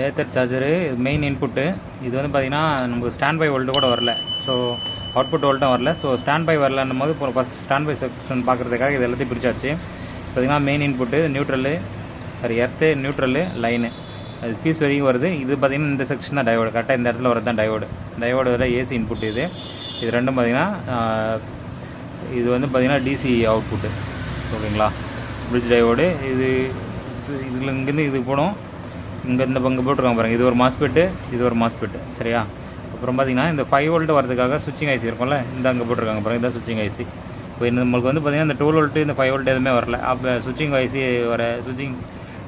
Ather charger main input இது வந்து பார்த்தீங்கன்னா நமக்கு ஸ்டாண்ட் பை வோல்ட்டு கூட வரல. ஸோ அவுட்புட் வோல்ட்டும் வரல. ஸோ ஸ்டாண்ட் பை வரலன்னும் போது இப்போ ஃபஸ்ட் ஸ்டாண்ட் பை செக்ஷன் பார்க்குறதுக்காக இது எல்லாத்தையும் பிரிச்சாச்சு. பார்த்தீங்கன்னா main input neutral sorry earth neutral line அது பீஸ் வரைக்கும் வருது. இது பார்த்தீங்கன்னா இந்த செக்ஷன் தான் டயோடு கரெக்டாக இந்த இடத்துல வரது தான் டயோடு டயோடு வர ஏசி இன்புட் இது. இது ரெண்டும் பார்த்தீங்கன்னா இது வந்து பார்த்திங்கன்னா டிசி அவுட்புட்டு ஓகேங்களா பிரிட்ஜ் டயோடு இது இதில் இங்கேருந்து இது போனோம் இங்கே இந்த பங்கு போட்டிருக்காங்க பாருங்க. இது ஒரு மாஸ்பெட்டு இது ஒரு மாஸ்பெட்டு சரியா? அப்புறம் பார்த்தீங்கன்னா இந்த ஃபைவ் வோல்ட்டு வரதுக்காக சுவிச்சிங் ஐசி இருக்கும்ல இந்த அங்கே போட்டிருக்காங்க பாருங்க இதான் சுவிச்சிங் ஐசி இப்போ இந்த நம்மளுக்கு வந்து பார்த்தீங்கன்னா இந்த டூ வோல்ட்டு இந்த ஃபைவ் வோல்ட் எதுவுமே வரல. அப்போ சுவிச்சிங் ஐசி வர சுவிச்சிங்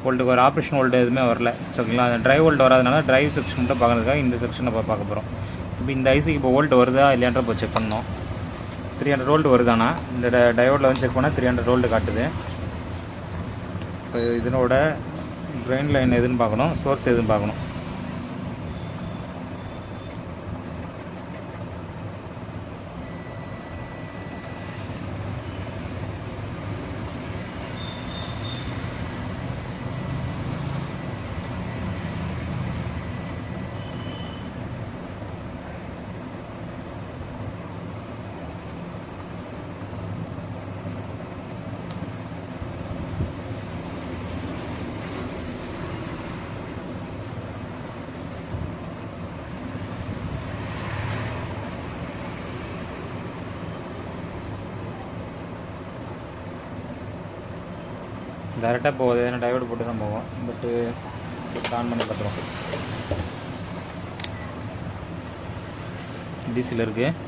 வோல்ட்டுக்கு ஒரு ஆப்ரேஷன் வோல்ட் எதுவுமே வரல சரிங்களா? அந்த ட்ரைவ் வோல்ட் வராதனால ட்ரைவ் செக்ஷன் மட்டும் பார்க்கறதுக்காக இந்த செக்ஷனை பார்க்க போகிறோம் இப்போ இந்த ஐசிக்கு இப்போ வோல்ட் வருதா இல்லையான்ற இப்போ செக் பண்ணோம். த்ரீ ஹண்ட்ரட் வோல்ட் வருதானா? இந்த டயோடில் வந்து செக் பண்ணால் த்ரீ ஹண்ட்ரட் வோல்ட் காட்டுது. இப்போ இதனோட ட்ரெயின் லைன் எதுன்னு பார்க்கணும் சோர்ஸ் எதுன்னு பார்க்கணும். டேரெக்டாக போகுது. ஏன்னா டைவர்ட் போட்டு தான் போவோம் பட்டு ஆன் பண்ணி பார்த்துருவோம். டீசல் இருக்குது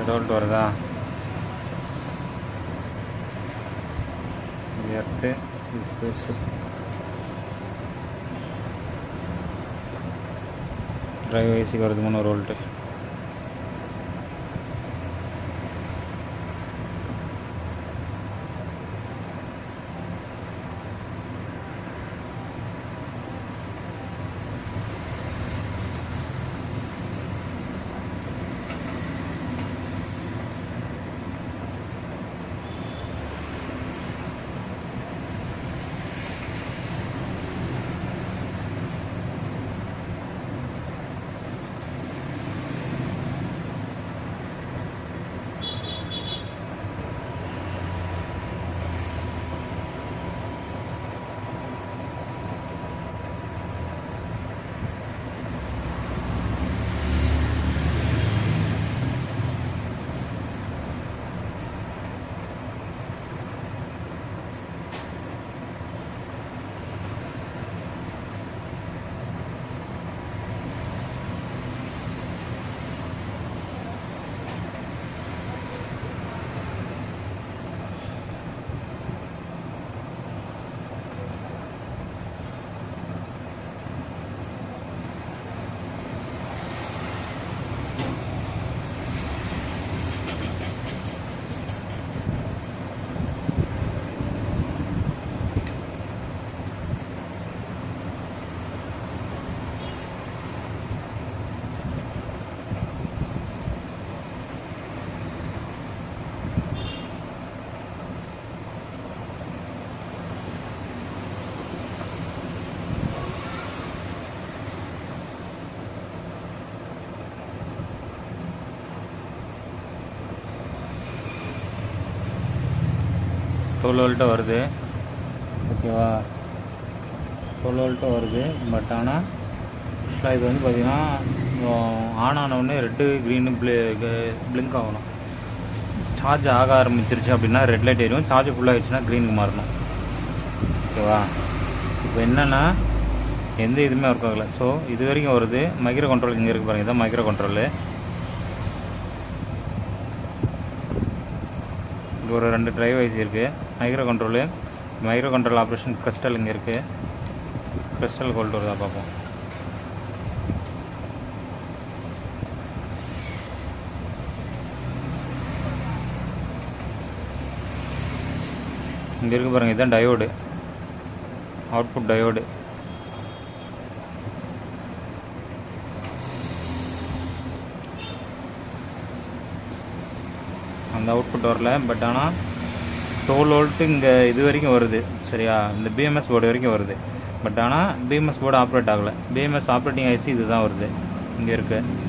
இந்த வோல்ட் வருதா எர்த்து ஸ்பேஸு டிரைவ் ஏசிக்கு வருது முந்நூறு வோல்ட்டு டுவெல் வோல்ட்டு வருது. ஓகேவா? டுவெல் வோல்ட்டு வருது பட் ஆனால் ஆக்சுவலாக இது வந்து பார்த்திங்கன்னா ஆன் ஆனவுடனே ரெட்டு க்ரீனு ப்ளே பிளிங்க் ஆகணும். சார்ஜ் ஆக ஆரம்பிச்சிருச்சு அப்படின்னா ரெட் லைட் எரியும் சார்ஜ் ஃபுல்லாகிடுச்சுன்னா க்ரீனுக்கு மாறணும். ஓகேவா? இப்போ என்னென்னா எந்த இதுவுமே ஒர்க் ஆகலை. ஸோ இது வரைக்கும் வருது. மைக்ரோ கண்ட்ரோல் இங்கே இருக்குது பாருங்கள் இதான் மைக்ரோ கண்ட்ரோலு ஒரு ரெண்டு ட்ரைவ் ஐசி இருக்குது micro controller micro controller operation crystal இங்கே இருக்குது கிறிஸ்டல் கோல்டு வருதா பார்ப்போம். இங்கே இருக்கு பாருங்கள் இதுதான் டயோடு அவுட்புட் டயோடு அந்த அவுட்புட் வரல பட் ஆனால் டுவெல் வோல்ட்டு இங்கே இது வரைக்கும் வருது சரியா? இந்த பிஎம்எஸ் போர்டு வரைக்கும் வருது. பட் ஆனால் பிஎம்எஸ் போர்டு ஆப்ரேட் ஆகலை. பிஎம்எஸ் ஆப்ரேட்டிங் ஐசி இது தான் வருது. இங்கே இருக்குது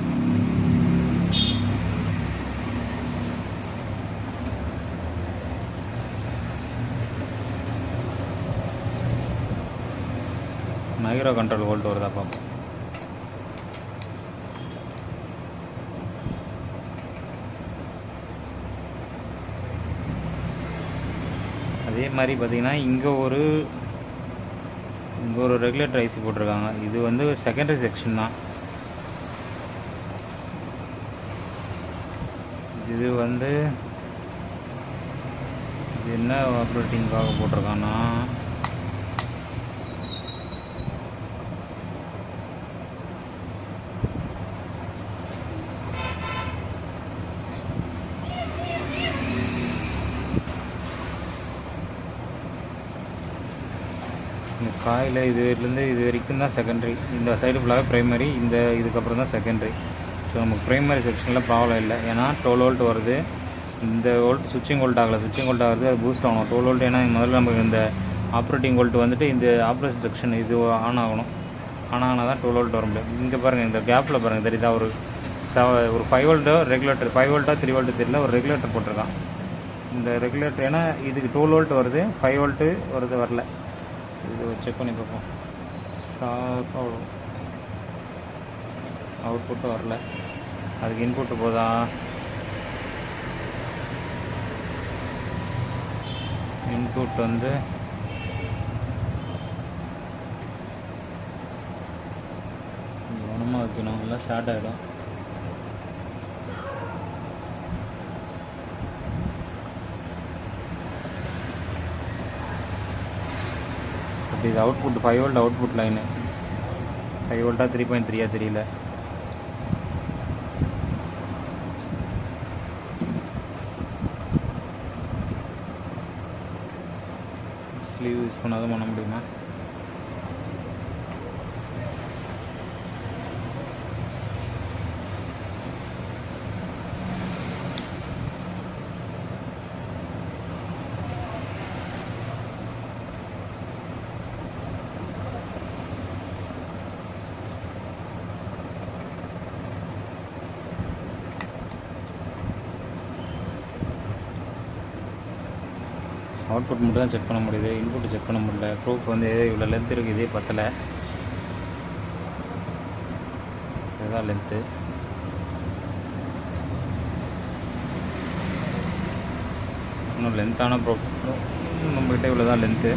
மைக்ரோ கண்ட்ரோல் வோல்ட் வருதா பார்ப்போம் அதே மாதிரி பார்த்தீங்கன்னா இங்கே ஒரு இங்கே ஒரு ரெகுலேட்டர் ஐசி போட்டிருக்காங்க. இது வந்து செகண்டரி செக்ஷன் தான். இது வந்து இது என்ன ஆப்ரேட்டிங்காக போட்டிருக்கான்னா இந்த காயில் இதுலேருந்து இது வரைக்கும் தான் செகண்டரி இந்த சைடு ஃபுல்லாக ப்ரைமரி இந்த இதுக்கப்புறம் தான் செகண்டரி ஸோ நமக்கு ப்ரைமரி செக்ஷனில் ப்ராப்ளம் இல்லை. ஏன்னா டுவெல் வோல்ட் வருது. இந்த வோல்ட் சுவிட்சிங் வோல்ட் ஆகலை. சுவிட்சிங் வோல்ட் ஆகுது அது பூஸ்ட் ஆகணும். டுவெல் வோல்ட் ஏன்னா முதல்ல நமக்கு இந்த ஆப்ரேட்டிங் வோல்ட் வந்துட்டு இந்த ஆப்ரேஷன் செக்ஷன் இது ஆன் ஆகணும். ஆன் ஆனால் தான் டுவெல் வோல்ட் வர முடியும். இங்கே பாருங்கள் இந்த கேப்பில் பாருங்கள் தெரியுதா? ஒரு செவ ஒரு ஃபைவ் வோல்ட்டோ ரெகுலேட்டர் ஃபைவ் வோல்ட்டோ த்ரீ வோல்ட்டு தெரியல. ஒரு ரெகுலேட்டர் போட்டிருக்கான். இந்த ரெகுலேட்டர் ஏன்னா இதுக்கு டுவெல் வோல்ட் வருது. ஃபைவ் வோல்ட்டு வருது வரல. இது செக் பண்ணி பார்ப்போம் ஷார்ப்பாக அவுட்புட்டு வரல. அதுக்கு இன்புட்டு போதா? இன்புட் வந்து கவனமாக வைக்கணும். எல்லாம் ஷார்ட் ஆகிடும் இது output five volt output line five வோல்ட்டாக த்ரீ பாயிண்ட் த்ரீயா தெரியல. ஸ்லீவ் யூஸ் பண்ணாதான் பண்ண முடியுமா? அவுட்புட் மட்டும் தான் செக் பண்ண முடியுது இன்புட் செக் பண்ண முடியல. ப்ரூஃப் வந்து இவ்வளோ லென்த் இருக்குது இதே பத்தலை. இதுதான் லென்த்து இன்னும் லென்த்தான ப்ரூஃப் நம்மகிட்ட இவ்வளோ தான் லென்த்து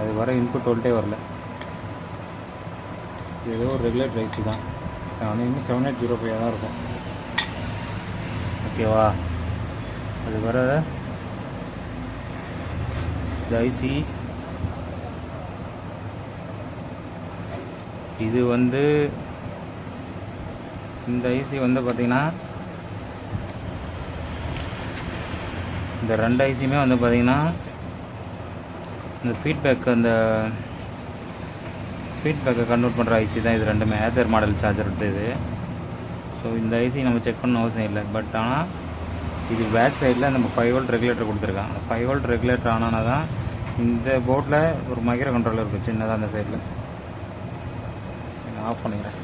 அது வர இன்புட் வோல்ட்டே வரல. ஏதோ ஒரு ரெகுலர் ரைஸு தான். ஆனால் இன்னும் செவன் எயிட் ஜீரோ ஃபைவ் தான் இருக்கும். ஓகேவா அது வர இந்த ஐசி இது வந்து இந்த ஐசி வந்து பார்த்தீங்கன்னா இந்த ரெண்டு ஐசியுமே வந்து பார்த்தீங்கன்னா இந்த ஃபீட்பேக் அந்த ஃபீட்பேக்கை கன்வெர்ட் பண்ணுற ஐசி தான் இது ரெண்டுமே. ஏதர் மாடல் சார்ஜர் இது. ஸோ இந்த ஐசி நம்ம செக் பண்ண அவசியம் இல்லை. பட் ஆனால் இது பேக் சைடில் நம்ம ஃபைவ் வோல்ட் ரெகுலேட்டர் கொடுத்துருக்காங்க. அந்த ஃபைவ் வோல்ட் ரெகுலேட்டர் ஆனால் தான் இந்த போட்டில் ஒரு மைக்ரோ கண்ட்ரோலர் இருக்குது சின்னதாக அந்த சைடில் ஆஃப் பண்ணிக்கிறேன்.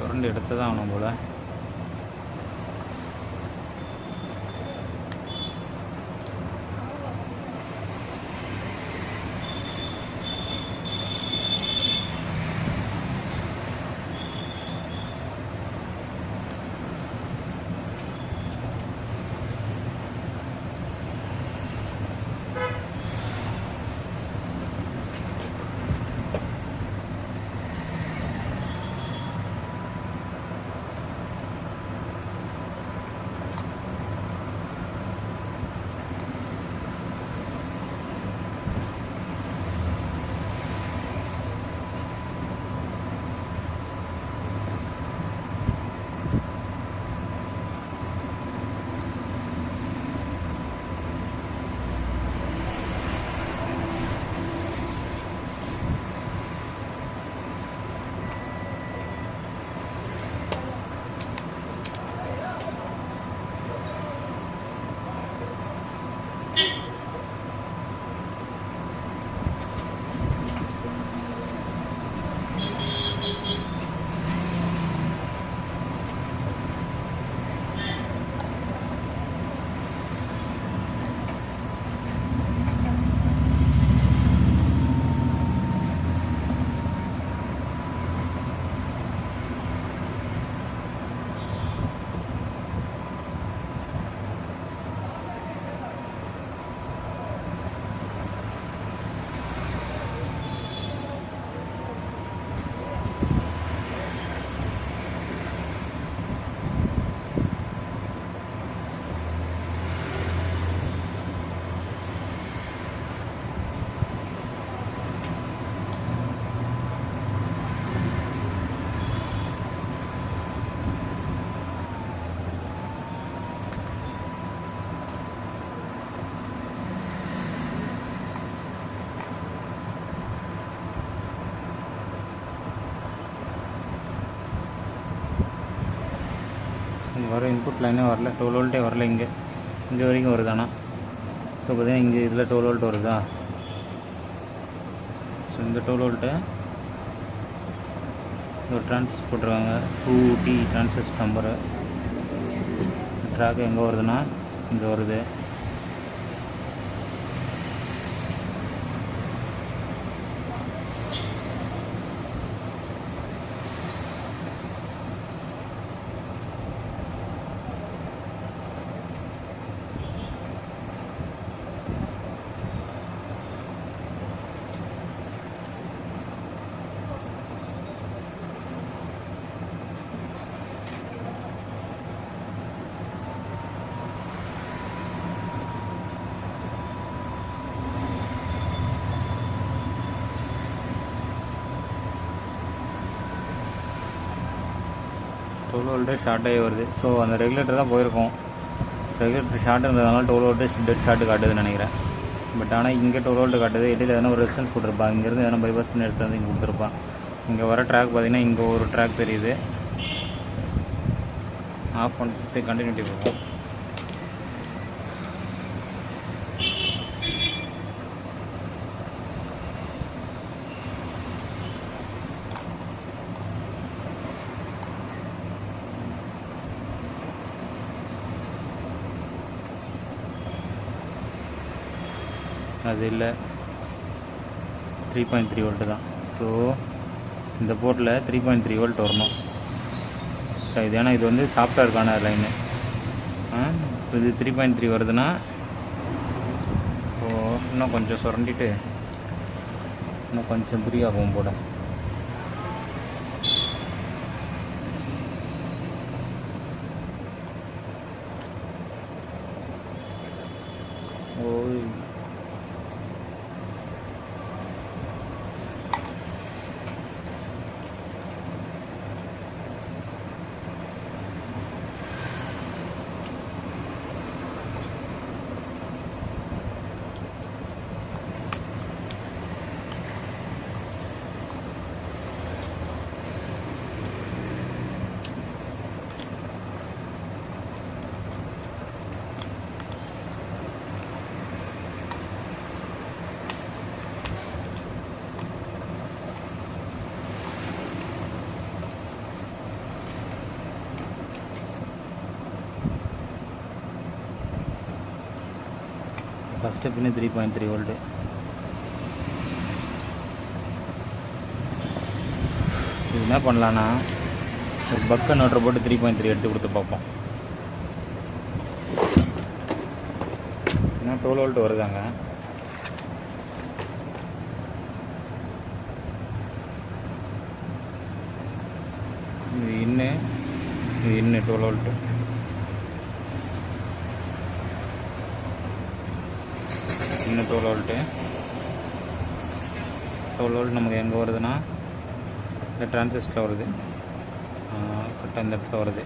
சுரண்டு எடுத்து தான் ஆகணும் போல். வர இன்புட் லைனே வரல. டுவெல் வோல்ட்டே வரல இங்கே. இங்கே வரைக்கும் வருதானா இப்போ பார்த்தீங்கன்னா இங்கே இதில் டுவெல் வோல்ட் வருதா? ஸோ இந்த டுவெல் வோல்ட்டு ஒரு ட்ரான்ஸ் போட்டிருக்காங்க டூ டி ட்ரான்சஸ் நம்பரு ட்ராக் எங்கே வருதுன்னா இங்கே வருது. டுவெல் வோல்ட்டே ஷார்ட் ஆகி வருது. ஸோ அந்த ரெகுலேட்டர் தான் போயிருக்கோம். ரெகுலேட்டர் ஷார்ட் இருந்ததுனால டுவெல் வோல்ட்டே டெட் ஷார்ட் காட்டுதுன்னு நினைக்கிறேன். பட் ஆனால் இங்கே டுவெல் வோல்ட் காட்டுது. இடையில எதனா ஒரு ரெசிஸ்டன்ஸ் கொடுத்துருப்பாங்க. இங்கேருந்து எதனா பைபாஸ் பண்ணி எடுத்து வந்து இங்கே கொடுத்துருப்பான் இங்கே வர ட்ராக் பார்த்திங்கன்னா இங்கே ஒரு ட்ராக் தெரியுது. ஆஃப் பண்ணிட்டு கண்டினியூட்டி போகும் அது இல்லை. த்ரீ பாயிண்ட் த்ரீ வோல்ட்டு தான். ஸோ இந்த போர்ட்டில் த்ரீ பாயிண்ட் த்ரீ வோல்ட் வரணும். இது ஏன்னா இது வந்து சாஃப்ட்வேர்க்கான லைனு இது த்ரீ பாயிண்ட் த்ரீ வருதுன்னா இப்போது இன்னும் கொஞ்சம் சுரண்டிட்டு இன்னும் கொஞ்சம் ஃப்ரீயாகும் போட first three point three volt இது என்ன பண்ணலான்னா ஒரு பக்க நோட்டரை போட்டு த்ரீ பாயிண்ட் த்ரீ எடுத்து கொடுத்து பார்ப்போம். ஏன்னா டுவெல் வோல்ட் வருதாங்க. இது இன்னு இது இன்னு டுவெல் வோல்ட்டு இன்னும் டுவெல் வோல்ட்டு டுவெல் வோல்ட் நமக்கு எங்கே வருதுன்னா இந்த டிரான்சிஸ்டரில் வருது. கரெக்டாக இந்த இடத்துல வருது.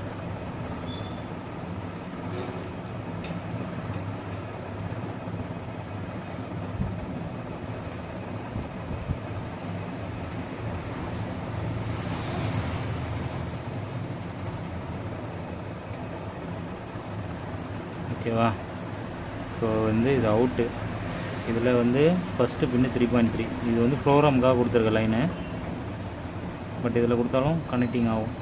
ஓகேவா? ஸோ வந்து இது அவுட்டு இதில் வந்து first pin three point three இது வந்து ப்ரோக்ராமுக்காக கொடுத்துருக்க லைனு பட் இதில் கொடுத்தாலும் கனெக்டிங் ஆகும்.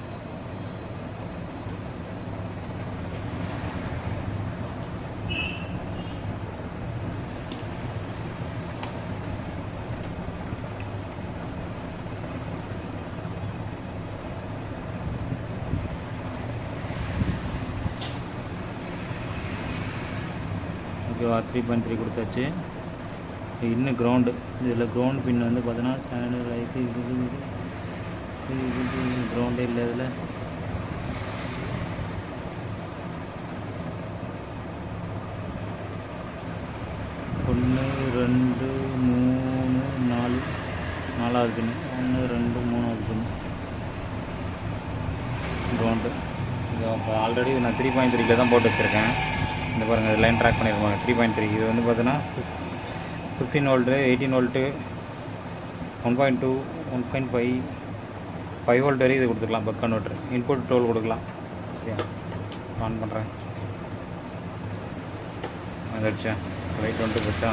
ஓகேவா த்ரீ பாயிண்ட் த்ரீ கொடுத்தாச்சு. இன்னும் கிரவுண்டு இதில் கிரவுண்ட் பின் வந்து பார்த்தோன்னா ஸ்டாண்டர்ட் லைஃப் இது இது கிரவுண்டே இல்லை இதில். ஒன்று ரெண்டு மூணு நாலு. நாலாவது பின்னு ஒன்று ரெண்டு மூணாவது பின்னு கிரவுண்டு இது ஆல்ரெடி நான் த்ரீ பாயிண்ட் த்ரீக்கில் தான் போட்டு வச்சுருக்கேன். இந்த பாருங்கள் லைன் ட்ராக் பண்ணியிருக்கோம் த்ரீ பாயிண்ட் த்ரீ இது வந்து பார்த்தீங்கன்னா fifteen volt eighteen volt one point two one point five five volt வரையும் இது கொடுத்துக்கலாம் பக் கன்வெர்ட்ரு இன்புட் டோல் கொடுக்கலாம். சரியா ஆன் பண்ணுறேன் வந்துடுச்சா? லைட் வந்துட்டு போச்சா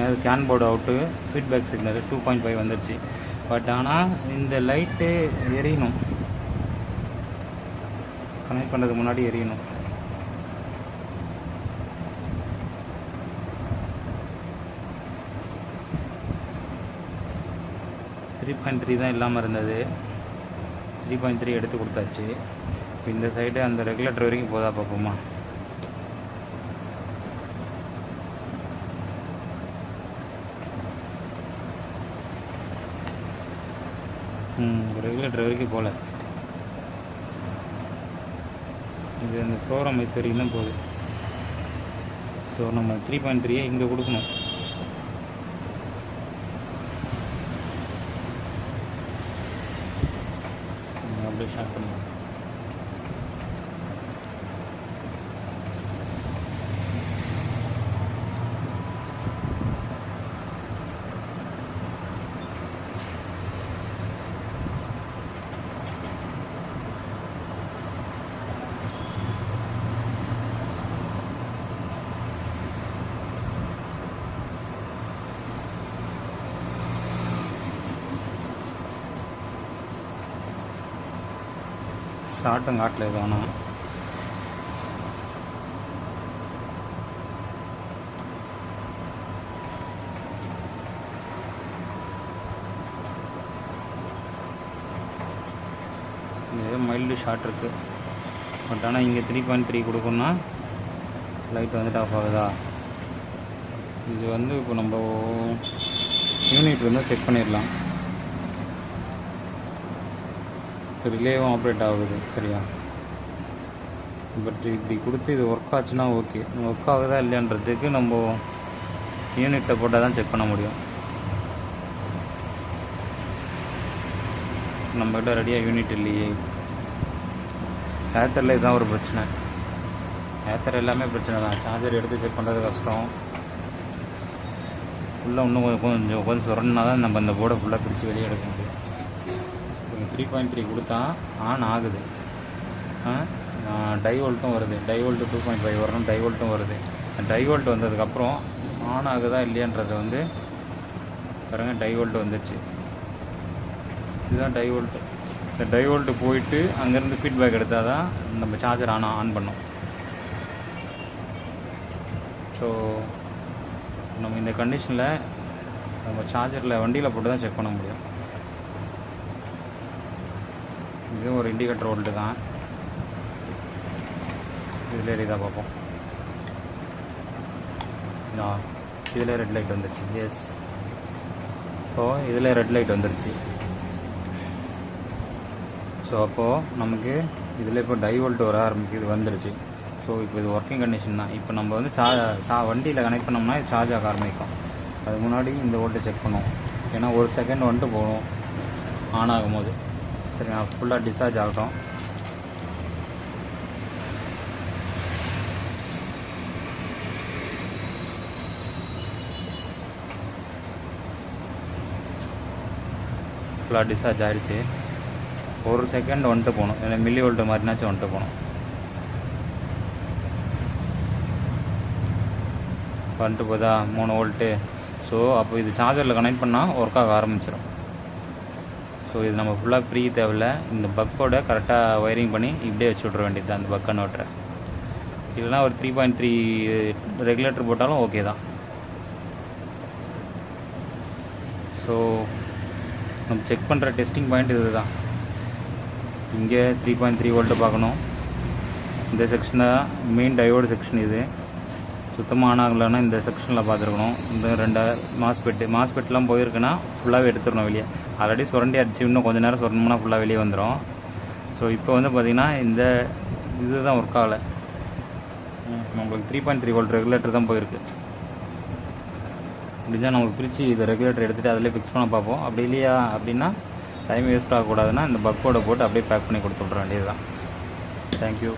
பாருங்கள் அது CAN board out feedback signal two point five வந்துடுச்சு பட் ஆனால் இந்த லைட்டு எரியணும். கனெக்ட் பண்ணுறதுக்கு முன்னாடி எரியணும். த்ரீ பாயிண்ட் த்ரீ தான் இல்லாமல் இருந்தது. த்ரீ பாயிண்ட் த்ரீ எடுத்து கொடுத்தாச்சு. இப்போ இந்த சைடு அந்த ரெகுலேட்டர் வரைக்கும் போதா பார்ப்போமா? ரெகுலேட்டர் வரைக்கும் போகல இது இந்த ஃப்ளோரம் ஐஸ் வரைக்கும் தான் போகுது. ஸோ நம்ம த்ரீ பாயிண்ட் த்ரீயே இங்கே கொடுக்கணும். அப்படியே ஷார்ட் பண்ணுவோம் ஷார்ட்டும் காட்டல இது ஆனால் இது மைல்டு ஷார்ட் இருக்குது பட் ஆனால் இங்கே த்ரீ பாயிண்ட் த்ரீ கொடுக்கணும்னா லைட் வந்துட்டு ஆஃப் ஆகுதா? இது வந்து இப்போ நம்ம யூனிட் வந்து செக் பண்ணிடலாம். ரிலேவும் ஆப்ரேட் ஆகுது சரியா? பட் இப்படி கொடுத்து இது ஒர்க் ஆச்சுன்னா ஓகே ஒர்க் ஆகுதா இல்லையான்றதுக்கு நம்ம யூனிட்டை போட்டால் தான் செக் பண்ண முடியும். நம்மகிட்ட ரெடியாக யூனிட் இல்லையே. ஏத்தரில் இதுதான் ஒரு பிரச்சனை. ஏத்தர் எல்லாமே பிரச்சனை தான். சார்ஜர் எடுத்து செக் பண்ணுறது கஷ்டம். ஃபுல்லாக இன்னும் கொஞ்சம் கொஞ்சம் கொஞ்சம் சுரணுன்னா தான் நம்ம இந்த போர்டை ஃபுல்லாக பிரித்து வெளியே எடுக்க முடியும். த்ரீ பாயிண்ட் த்ரீ கொடுத்தா ஆன் ஆகுது. டைவோல்ட்டும் வருது. டைவோல்ட்டு டூ பாயிண்ட் ஃபைவ் வரணும் டைவோல்ட்டும் வருது. டைவோல்ட் வந்ததுக்கப்புறம் ஆன் ஆகுதா இல்லையான்றது வந்து பாருங்க டைவோல்ட் வந்துடுச்சு இதுதான் டைவோல்ட் இந்த டைவோல்ட்டு போயிட்டு அங்கேருந்து ஃபீட்பேக் எடுத்தால் தான் நம்ம சார்ஜர் ஆன் ஆன் பண்ணும். ஸோ நம்ம இந்த கண்டிஷனில் நம்ம சார்ஜரில் வண்டியில் போட்டு தான் செக் பண்ண முடியும். இதுவும் ஒரு இண்டிகேட்டர் ஓல்டு தான். இதில் எரியுதா பார்ப்போம். இதில் ரெட் லைட் வந்துருச்சு. எஸ் இப்போது இதில் ரெட் லைட் வந்துருச்சு. ஸோ அப்போது நமக்கு இதில் இப்போ டைவோல்ட் வர ஆரம்பிக்குது வந்துருச்சு. ஸோ இப்போ இது ஒர்க்கிங் கண்டிஷன் தான். இப்போ நம்ம வந்து சா வண்டியில் கனெக்ட் பண்ணோம்னா இது சார்ஜ் ஆக ஆரம்பிக்கும். அதுக்கு முன்னாடி இந்த வோல்ட்டை செக் பண்ணுவோம். ஏன்னா ஒரு செகண்ட் வந்துட்டு போகணும். ஆன் ஆகும்போது. சரி ஃபுல்லாக டிஸ்சார்ஜ் ஆகட்டும். ஃபுல்லாக டிஸ்சார்ஜ் ஆயிடுச்சு. ஒரு செகண்ட் வந்துட்டு போகணும். இல்லை மில்லி வோல்ட் மாதிரினாச்சும் வந்துட்டு போகணும். வந்துட்டு போதா? மூணு வோல்ட்டு ஸோ அப்போ இது சார்ஜரில் கனெக்ட் பண்ணால் ஒர்க் ஆக ஆரம்பிச்சிடும் ஸோ இது நம்ம ஃபுல்லாக ஃப்ரீ தேவையில்ல. இந்த பக்கோட கரெக்டாக ஒயரிங் பண்ணி இப்படியே வச்சு விட்ற வேண்டியது தான் அந்த பக் கன்வெர்ட்டரை இல்லைனா ஒரு த்ரீ பாயிண்ட் த்ரீ ரெகுலேட்டர் போட்டாலும் ஓகே தான். ஸோ நம்ம செக் பண்ணுற டெஸ்டிங் பாயிண்ட் இது தான் இங்கே த்ரீ பாயிண்ட் த்ரீ வோல்ட்டு பார்க்கணும். இந்த செக்ஷனில் மெயின் டயோடு செக்ஷன் இது. சுத்தமாக ஆன் ஆகலைன்னா இந்த செக்ஷனில் பார்த்துருக்கணும். இந்த ரெண்டு மாஸ்பெட்டு மாஸ்பெட்லாம் போயிருக்குன்னா ஃபுல்லாகவே எடுத்துடணும் வெளியே. ஆல்ரெடி சுரண்டி அடிச்சு இன்னும் கொஞ்சம் நேரம் சுரண்டோம்னா ஃபுல்லாக வெளியே வந்துடும் ஸோ இப்போ வந்து பார்த்திங்கன்னா இந்த இது தான் ஒர்க் ஆகலை நம்மளுக்கு three point three volt regulator தான் போயிருக்கு. முடிஞ்சால் நம்ம பிரித்து இதை ரெகுலேட்டர் எடுத்துகிட்டு அதிலே ஃபிக்ஸ் பண்ண பார்ப்போம். அப்படி இல்லையா அப்படின்னா டைம் வேஸ்ட் ஆகக்கூடாதுன்னா இந்த பக்கோட போட்டு அப்படியே பேக் பண்ணி கொடுத்து விட்ற வேண்டியது தான் தேங்க்யூ